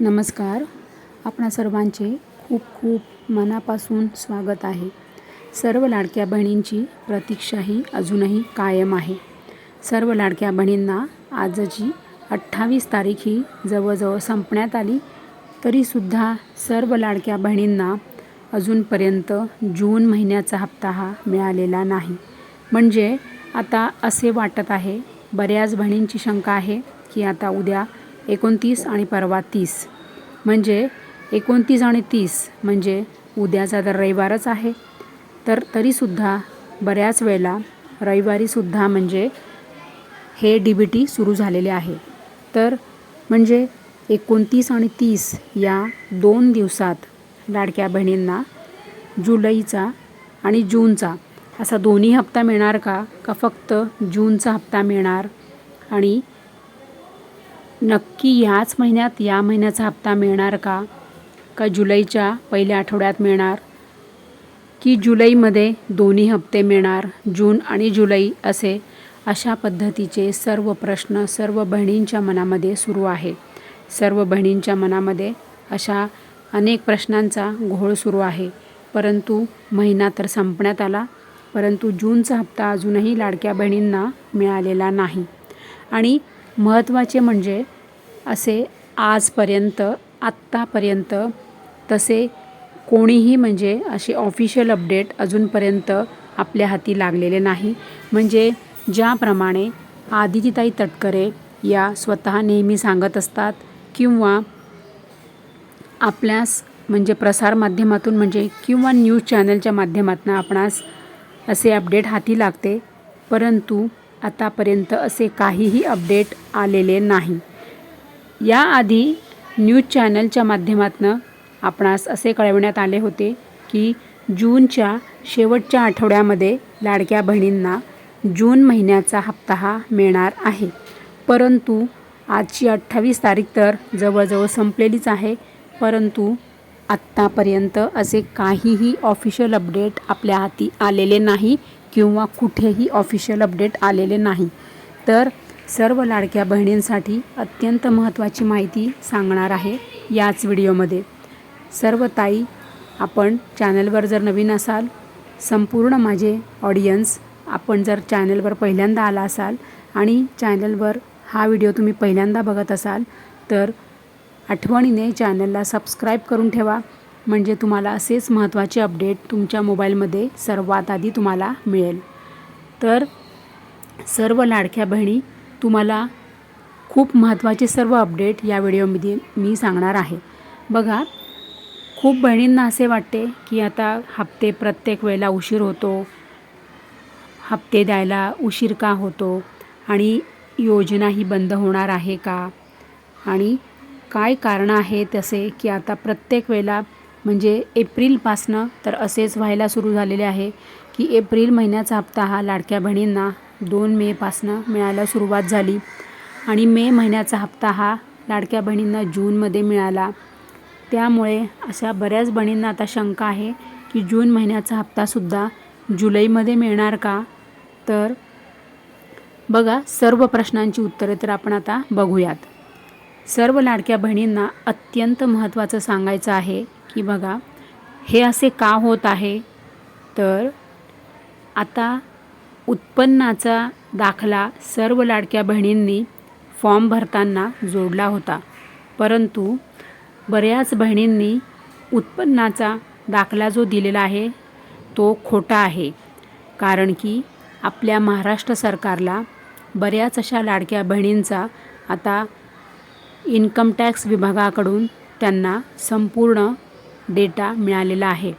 नमस्कार. आपणा सर्वांचे खूप खूप मनापासून स्वागत आहे. सर्व लाडक्या बहिणींची प्रतीक्षा ही अजूनही कायम आहे. सर्व लाडक्या बहिणींना आजची अठ्ठावीस तारीख ही जवळजवळ संपण्यात आली. तरीसुद्धा सर्व लाडक्या बहिणींना अजूनपर्यंत जून महिन्याचा हप्ता हा मिळालेला नाही. म्हणजे आता असे वाटत आहे बऱ्याच बहिणींची शंका आहे की आता उद्या एकोणतीस आणि परवा तीस. म्हणजे एकोणतीस आणि तीस म्हणजे उद्याचा तर रविवारच आहे. तर तरीसुद्धा बऱ्याच वेळेला रविवारीसुद्धा म्हणजे हे डी बी टी सुरू झालेले आहे. तर म्हणजे एकोणतीस आणि तीस या दोन दिवसात लाडक्या बहिणींना जुलैचा आणि जूनचा असा दोन्ही हप्ता मिळणार का? का फक्त जूनचा हप्ता मिळणार आणि नक्की ह्याच महिन्यात या महिन्याचा हप्ता मिळणार का? का जुलैच्या पहिल्या आठवड्यात मिळणार? की जुलैमध्ये दोन्ही हप्ते मिळणार जून आणि जुलै असे? अशा पद्धतीचे सर्व प्रश्न सर्व बहिणींच्या मनामध्ये सुरू आहे. सर्व बहिणींच्या मनामध्ये अशा अनेक प्रश्नांचा घोळ सुरू आहे. परंतु महिना तर संपण्यात आला परंतु जूनचा हप्ता अजूनही लाडक्या बहिणींना मिळालेला नाही. आणि महत्त्वाचे म्हणजे असे आजपर्यंत आत्तापर्यंत तसे कोणीही म्हणजे असे ऑफिशियल अपडेट अजूनपर्यंत आपल्या हाती लागलेले नाही. म्हणजे ज्याप्रमाणे आदितीताई तटकरे या स्वतः नेहमी सांगत असतात किंवा आपल्यास म्हणजे प्रसारमाध्यमातून म्हणजे किंवा न्यूज चॅनलच्या माध्यमातून आपणास असे अपडेट हाती लागते. परंतु आतापर्यंत असे काहीही अपडेट आलेले नाही. याआधी न्यूज चॅनलच्या माध्यमातून आपणास असे कळविण्यात आले होते की जूनच्या शेवटच्या आठवड्यामध्ये लाडक्या बहिणींना जून महिन्याचा हप्ता हा मिळणार आहे. परंतु आजची अठ्ठावीस तारीख तर जवळजवळ संपलेलीच आहे. परंतु आत्तापर्यंत असे काहीही ऑफिशियल अपडेट आपल्या हाती आलेले नाही. किंवा कुठेही ऑफिशियल अपडेट आलेले नाही. तर सर्व लाडक्या बहिणींसाठी अत्यंत महत्त्वाची माहिती सांगणार आहे याच व्हिडिओमध्ये. सर्व ताई आपण चॅनलवर जर नवीन असाल संपूर्ण माझे ऑडियन्स आपण जर चॅनलवर पहिल्यांदा आला असाल आणि चॅनलवर हा व्हिडिओ तुम्ही पहिल्यांदा बघत असाल तर आठवणीने चॅनलला सबस्क्राईब करून ठेवा. म्हणजे तुम्हाला असेच महत्त्वाचे अपडेट तुमच्या मोबाईलमध्ये सर्वात आधी तुम्हाला मिळेल. तर सर्व लाडक्या बहिणी तुम्हाला खूप महत्त्वाचे सर्व अपडेट या व्हिडिओमध्ये मी सांगणार आहे. बघा खूप बहिणींना असे वाटते की आता हप्ते प्रत्येक वेळेला उशीर होतो हप्ते द्यायला उशीर का होतो आणि योजना ही बंद होणार आहे का? आणि काय कारणं आहे तसे की आता प्रत्येक वेळेला म्हणजे एप्रिलपासनं तर असेच व्हायला सुरू झालेले आहे की एप्रिल महिन्याचा हप्ता हा लाडक्या बहिणींना दोन मेपासनं मिळायला सुरुवात झाली. आणि मे महिन्याचा हप्ता हा लाडक्या बहिणींना जूनमध्ये मिळाला. त्यामुळे अशा बऱ्याच बहिणींना आता शंका आहे की जून महिन्याचा हप्तासुद्धा जुलैमध्ये मिळणार का? तर बघा सर्व प्रश्नांची उत्तरे तर आपण आता बघूयात. सर्व लाडक्या बहिणींना अत्यंत महत्त्वाचं सांगायचं आहे की बघा हे असे का होत आहे? तर आता उत्पन्नाचा दाखला सर्व लाडक्या बहिणींनी फॉर्म भरताना जोडला होता. परंतु बऱ्याच बहिणींनी उत्पन्नाचा दाखला जो दिलेला आहे तो खोटा आहे. कारण की आपल्या महाराष्ट्र सरकारला बऱ्याच अशा लाडक्या बहिणींचा आता इन्कम टॅक्स विभागाकडून त्यांना संपूर्ण डेटा मिळालेला आहे.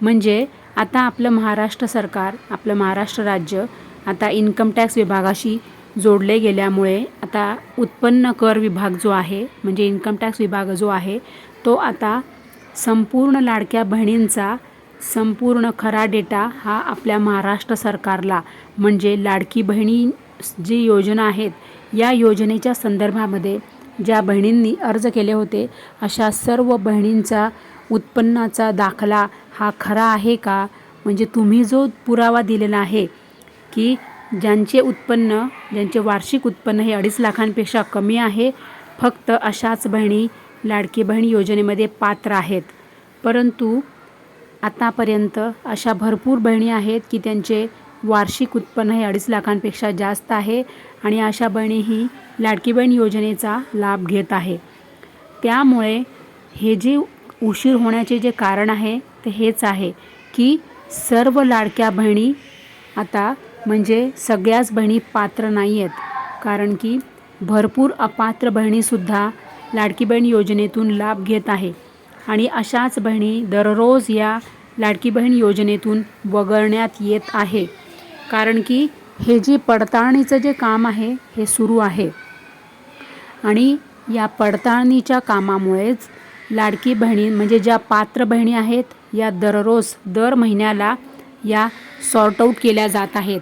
म्हणजे आता आपलं महाराष्ट्र सरकार आपलं महाराष्ट्र राज्य आता इन्कम टॅक्स विभागाशी जोडले गेल्यामुळे आता उत्पन्न कर विभाग जो आहे म्हणजे इन्कम टॅक्स विभाग जो आहे तो आता संपूर्ण लाडक्या बहिणींचा संपूर्ण खरा डेटा हा आपल्या महाराष्ट्र सरकारला म्हणजे लाडकी बहिणी जी योजना आहेत या योजनेच्या संदर्भामध्ये ज्या बहिणींनी अर्ज केले होते अशा सर्व बहिणींचा उत्पन्नाचा दाखला हा खरा आहे का? म्हणजे तुम्ही जो पुरावा दिलेला आहे की ज्यांचे उत्पन्न ज्यांचे वार्षिक उत्पन्न हे अडीच लाखांपेक्षा कमी आहे फक्त अशाच बहिणी लाडकी बहीण योजनेमध्ये पात्र आहेत. परंतु आतापर्यंत अशा भरपूर बहिणी आहेत की त्यांचे वार्षिक उत्पन्न हे अडीच लाखांपेक्षा जास्त आहे आणि अशा बहिणीही लाडकी बहीण योजनेचा लाभ घेत आहे. त्यामुळे हे जे उशीर होण्याचे जे कारण आहे ते हेच आहे की सर्व लाडक्या बहिणी आता म्हणजे सगळ्याच बहिणी पात्र नाही आहेत कारण की भरपूर अपात्र बहिणीसुद्धा लाडकी बहीण योजनेतून लाभ घेत आहे. आणि अशाच बहिणी दररोज या लाडकी बहीण योजनेतून वगळण्यात येत आहे. कारण की हे जे पडताळणीचं जे काम आहे हे सुरू आहे. आणि या पडताळणीच्या कामामुळेच लाडकी बहिणी म्हणजे ज्या पात्र बहिणी आहेत या दररोज दर महिन्याला या सॉर्ट आऊट केल्या जात आहेत.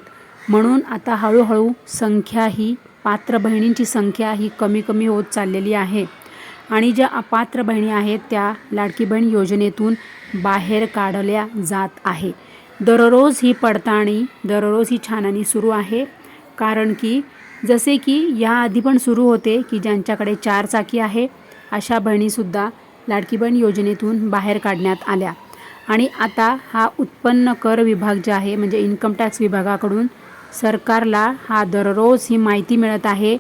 म्हणून आता हळूहळू संख्या ही पात्र बहिणींची संख्या ही कमी कमी होत चाललेली आहे. आणि ज्या अपात्र बहिणी आहेत त्या लाडकी बहीण योजनेतून बाहेर काढल्या जात आहे. दररोज ही पडताळणी दररोज ही छाननी सुरू आहे. कारण की जसे की याआधी पण सुरू होते की ज्यांच्याकडे चार चाकी आहे अशा बहिणीसुद्धा लाडकी बहीण योजनेतून बाहेर काढण्यात आल्या. आणि आता हा उत्पन्न कर विभाग जे आहे म्हणजे इन्कम टॅक्स विभागाकडून सरकारला हा दररोज ही माहिती मिळत आहे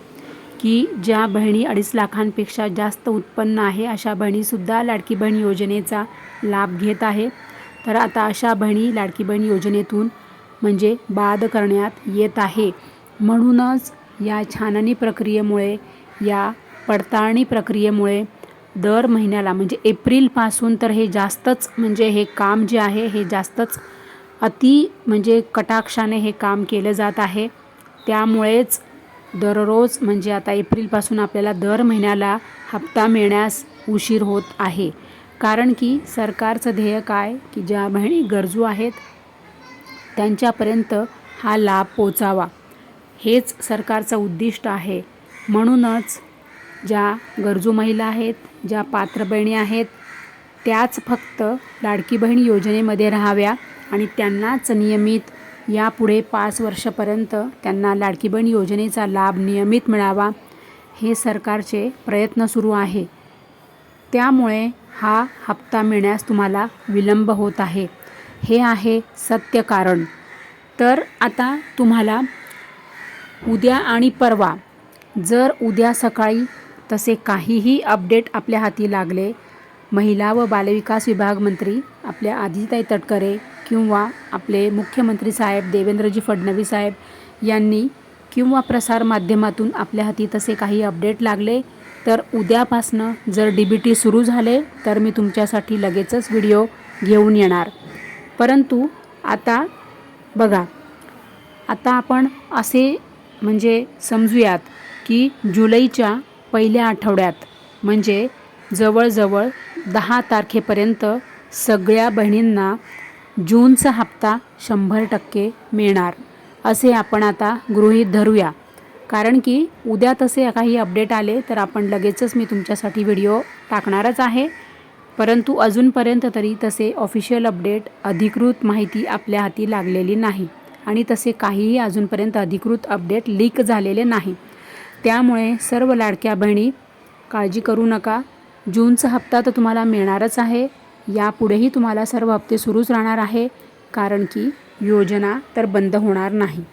की ज्या बहिणी अडीच लाखांपेक्षा जास्त उत्पन्न आहे अशा बहिणीसुद्धा लाडकी बहीण योजनेचा लाभ घेत आहे. तर आता अशा बहिणी लाडकी बहीण योजनेतून म्हणजे बाद करण्यात येत आहे. म्हणूनच या छाननी प्रक्रियेमुळे या पडताळणी प्रक्रियेमुळे दर महिन्याला म्हणजे एप्रिलपासून तर हे जास्तच म्हणजे हे काम जे आहे हे जास्तच अति म्हणजे कटाक्षाने हे काम केलं जात आहे. त्यामुळेच दररोज म्हणजे आता एप्रिलपासून आपल्याला दर महिन्याला हप्ता मिळण्यास उशीर होत आहे. कारण की सरकारचं ध्येय काय? की ज्या बहिणी गरजू आहेत त्यांच्यापर्यंत हा लाभ पोचावा. हेच सरकारचं उद्दिष्ट आहे. म्हणूनच ज्या गरजू महिला आहेत ज्या पात्र बहिणी आहेत त्याच फक्त लाडकी बहीण योजनेमध्ये राहाव्या आणि त्यांनाच नियमित यापुढे पाच वर्षापर्यंत त्यांना लाडकी बहीण योजनेचा लाभ नियमित मिळावा हे सरकारचे प्रयत्न सुरू आहे. त्यामुळे हा हप्ता मिळण्यास तुम्हाला विलंब होत आहे. हे आहे सत्य कारण. तर आता तुम्हाला उद्या आणि परवा जर उद्या सकाळी तसे काहीही अपडेट आपल्या हाती लागले. महिला व बालविकास विभाग मंत्री आपल्या आदिताई तटकरे किंवा आपले मुख्यमंत्री साहेब देवेंद्रजी फडणवीस साहेब यांनी किंवा प्रसारमाध्यमातून आपल्या हाती तसे काही अपडेट लागले तर उद्यापासनं जर डी बी टी सुरू झाले तर मी तुमच्यासाठी लगेचच व्हिडिओ घेऊन येणार. परंतु आता बघा आता आपण असे म्हणजे समजूयात की जुलैच्या पहिल्या आठवड्यात म्हणजे जवळजवळ दहा तारखेपर्यंत सगळ्या बहिणींना जूनचा हप्ता शंभर टक्के मिळणार असे आपण आता गृहीत धरूया. कारण की उद्या तसे काही अपडेट आले तर आपण लगेचच मी तुमच्यासाठी व्हिडिओ टाकणारच आहे. परंतु अजूनपर्यंत तरी तसे ऑफिशियल अपडेट अधिकृत माहिती आपल्या हाती लागलेली नाही आणि तसे काहीही अजूनपर्यंत अधिकृत अपडेट लीक झालेले नाही. त्यामुळे सर्व लाडक्या बहिणी काळजी करू नका. जूनचा हप्ता तर तुम्हाला मिळणारच आहे. यापुढेही तुम्हाला सर्व हप्ते सुरूच राहणार आहे. कारण की योजना तर बंद होणार नाही.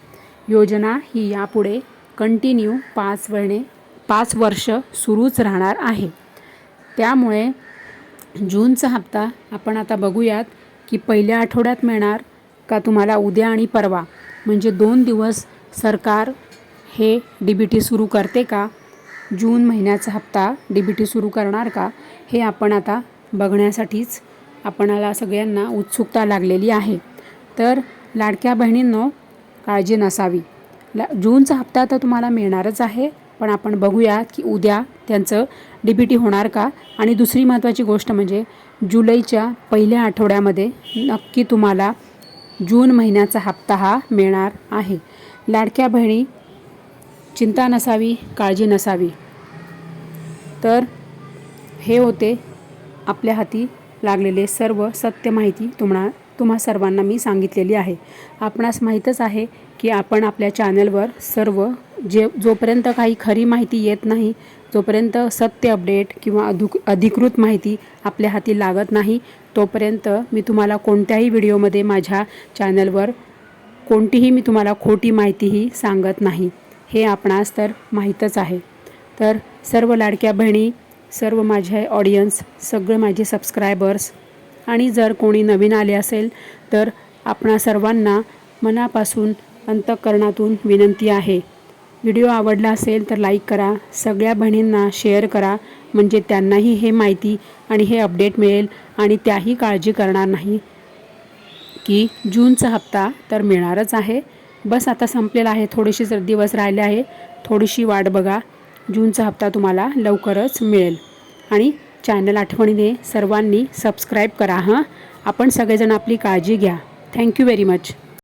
योजना ही यापुढे कंटिन्यू पाच वर्णे पाच वर्ष सुरूच राहणार आहे. त्यामुळे जूनचा हप्ता आपण आता बघूयात की पहिल्या आठवड्यात मिळणार का तुम्हाला उद्या आणि परवा. म्हणजे दोन दिवस सरकार हे डी बी टी सुरू करते का? जून महिन्याचा हप्ता डी बी टी सुरू करणार का? हे आपण आता बघण्यासाठीच आपणाला सगळ्यांना उत्सुकता लागलेली आहे. तर लाडक्या बहिणींनो काळजी नसावी. ला जूनचा हप्ता तर तुम्हाला मिळणारच आहे पण आपण बघूया की उद्या त्यांचं डी बी टी होणार का? आणि दुसरी महत्त्वाची गोष्ट म्हणजे जुलैच्या पहिल्या आठवड्यामध्ये नक्की तुम्हाला जून महिन्याचा हप्ता हा मिळणार आहे. लाडक्या बहिणी चिंता नसावी काळजी नसावी. तर हे होते आपल्या हाती लागलेले सर्व सत्य माहिती तुम्हाला तुम्हा सर्वांना मी सांगितलेली आहे. आपणास माहीतच आहे की आपण आपल्या चॅनलवर सर्व जे जोपर्यंत काही खरी माहिती येत नाही जोपर्यंत सत्य अपडेट किंवा अधुक अधिकृत माहिती आपल्या हाती लागत नाही तोपर्यंत मी तुम्हाला कोणत्याही व्हिडिओमध्ये माझ्या चॅनलवर कोणतीही मी तुम्हाला खोटी माहितीही सांगत नाही. हे आपणास तर माहीतच आहे. तर सर्व लाडक्या बहिणी सर्व माझे ऑडियन्स सगळे माझे सबस्क्रायबर्स आणि जर कोणी नवीन आले असेल तर आपणा सर्वांना मनापासून अंतःकरणातून विनंती आहे. व्हिडिओ आवडला असेल तर लाईक करा सगळ्या बहिणींना शेअर करा म्हणजे त्यांनाही हे माहिती आणि हे अपडेट मिळेल आणि त्याही काळजी करणार नाही की जूनचा हप्ता तर मिळणारच आहे. बस आता संपलेला आहे. थोडेसे जर दिवस राहिले आहे थोडीशी वाट बघा. जूनचा हप्ता तुम्हाला लवकरच मिळेल. आणि चॅनल आठवणीने सर्वांनी सबस्क्राईब करा हां. आपण सगळेजण आपली काळजी घ्या. Thank you very much.